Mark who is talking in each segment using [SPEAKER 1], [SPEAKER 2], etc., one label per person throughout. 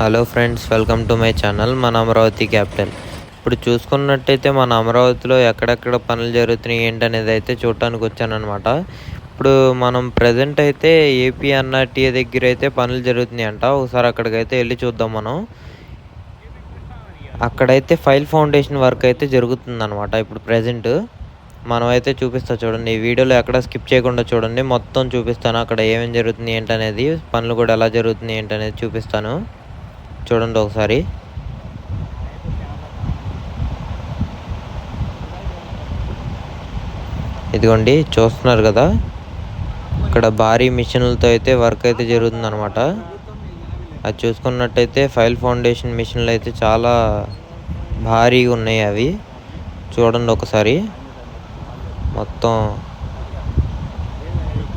[SPEAKER 1] Hello friends welcome to my channel. మన Amaravati capital ఇప్పుడు చూసుకున్నట్టయితే మన అమరావతిలో ఎక్కడెక్కడ పనులు జరుగుతున్నాయి ఏంటనేది అయితే చూడటానికి వచ్చానమాట ఇప్పుడు మనం ప్రజెంట్ అయితే ఏపీ ఎన్ఆర్టీఏ దగ్గర అయితే పనులు జరుగుతున్నాయి అంట ఒకసారి అక్కడికైతే వెళ్ళి చూద్దాం మనం. అక్కడైతే ఫైల్ ఫౌండేషన్ వర్క్ అయితే జరుగుతుందన్నమాట ఇప్పుడు ప్రజెంట్ మనం అయితే చూపిస్తా చూడండి. ఈ వీడియోలో ఎక్కడ స్కిప్ చేయకుండా చూడండి. మొత్తం చూపిస్తాను. అక్కడ ఏమేమి జరుగుతుంది ఏంటనేది పనులు కూడా ఎలా జరుగుతుంది ఏంటనేది చూపిస్తాను. చూడండి ఒకసారి. ఇదిగోండి చూస్తున్నారు కదా? ఇక్కడ భారీ మిషన్లతో అయితే వర్క్ అయితే జరుగుతుంది అనమాట అది చూసుకున్నట్టయితే ఫైల్ ఫౌండేషన్ మిషన్లు అయితే చాలా భారీగా ఉన్నాయి అవి. చూడండి ఒకసారి. మొత్తం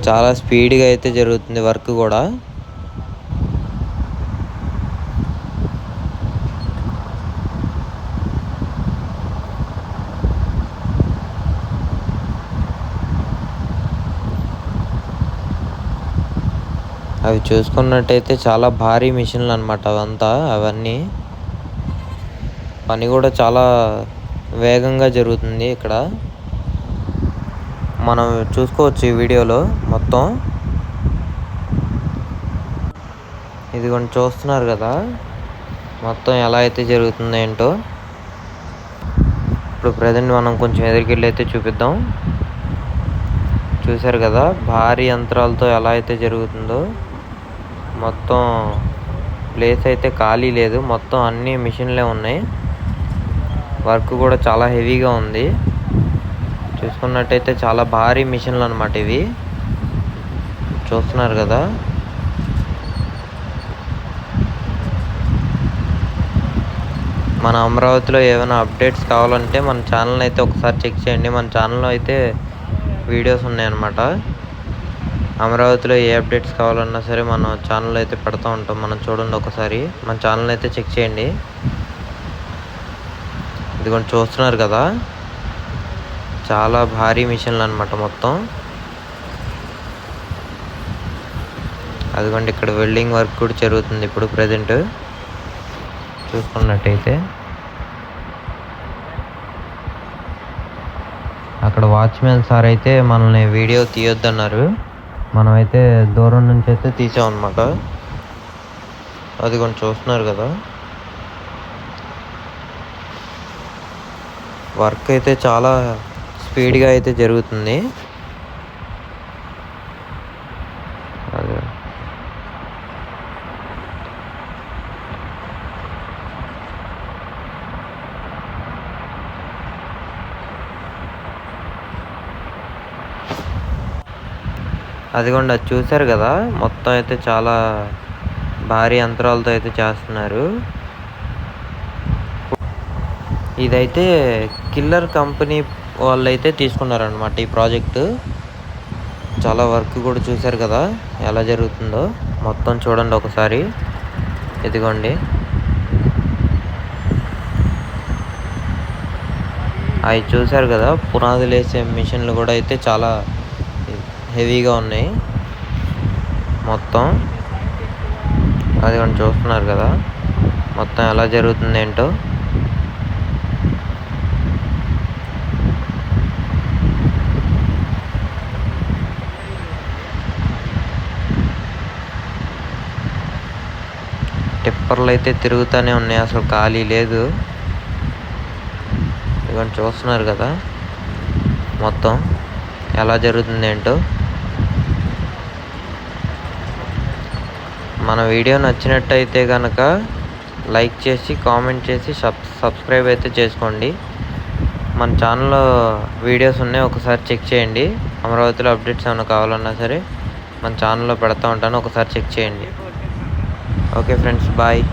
[SPEAKER 1] చాలా స్పీడ్గా అయితే జరుగుతుంది వర్క్ కూడా. అవి చూసుకున్నట్టయితే చాలా భారీ మిషన్లు అనమాట అవంతా అవన్నీ. పని కూడా చాలా వేగంగా జరుగుతుంది ఇక్కడ. మనం చూసుకోవచ్చు ఈ వీడియోలో మొత్తం. ఇది కొంచెం చూస్తున్నారు కదా మొత్తం ఎలా అయితే జరుగుతుందో ఏంటో. ఇప్పుడు ప్రజెంట్ మనం కొంచెం ఎదురుకెళ్ళి అయితే చూపిద్దాం. చూశారు కదా భారీ యంత్రాలతో ఎలా అయితే జరుగుతుందో. మొత్తం ప్లేస్ అయితే ఖాళీ లేదు. మొత్తం అన్ని మిషన్లే ఉన్నాయి. వర్క్ కూడా చాలా హెవీగా ఉంది. చూసుకున్నట్టయితే చాలా భారీ మిషన్లు అనమాట ఇవి. చూస్తున్నారు కదా. మన అమరావతిలో ఏమైనా అప్డేట్స్ కావాలంటే మన ఛానల్ అయితే ఒకసారి చెక్ చేయండి. మన ఛానల్లో అయితే వీడియోస్ ఉన్నాయన్నమాట. అమరావతిలో ఏ అప్డేట్స్ కావాలన్నా సరే మన ఛానల్ అయితే పెడతా ఉంటాం. మనం చూడండి ఒకసారి. మన ఛానల్ అయితే చెక్ చేయండి. ఇదిగోండి చూస్తున్నారు కదా? చాలా భారీ మిషన్లు అనమాట మొత్తం. అదిగోండి ఇక్కడ వెల్డింగ్ వర్క్ కూడా జరుగుతుంది ఇప్పుడు ప్రజెంట్ చూసుకున్నట్టయితే. అక్కడ వాచ్మెన్ సార్ అయితే మనల్ని వీడియో తీయొద్దన్నారు. మనమైతే దూరం నుంచి అయితే తీసామన్నమాట. అది కొంచెం చూస్తున్నారు కదా. వర్క్ అయితే చాలా స్పీడ్గా అయితే జరుగుతుంది. అదిగోండి అది చూశారు కదా? మొత్తం అయితే చాలా భారీ యంత్రాలతో అయితే చేస్తున్నారు. ఇదైతే కిల్లర్ కంపెనీ వాళ్ళు అయితే తీసుకున్నారనమాట ఈ ప్రాజెక్టు. చాలా వర్క్ కూడా చూశారు కదా ఎలా జరుగుతుందో. మొత్తం చూడండి ఒకసారి. ఇదిగోండి. అవి చూశారు కదా పునాదులు వేసే మిషన్లు కూడా అయితే చాలా హెవీగా ఉన్నాయి. మొత్తం. అది మనం చూస్తున్నారు కదా. మొత్తం ఎలా జరుగుతుంది ఏంటో. టిప్పర్లు అయితే తిరుగుతూనే ఉన్నాయి. అసలు ఖాళీ లేదు. ఇవన్నీ చూస్తున్నారు కదా. మొత్తం ఎలా జరుగుతుంది ఏంటో. మన వీడియో నచ్చినట్టయితే కనుక లైక్ చేసి కామెంట్ చేసి సబ్ సబ్స్క్రైబ్ అయితే చేసుకోండి. మన ఛానల్లో వీడియోస్ ఉన్నాయి ఒకసారి చెక్ చేయండి. అమరావతిలో అప్డేట్స్ ఏమైనా కావాలన్నా సరే మన ఛానల్లో పెడతా ఉంటాను ఒకసారి చెక్ చేయండి. Okay friends bye.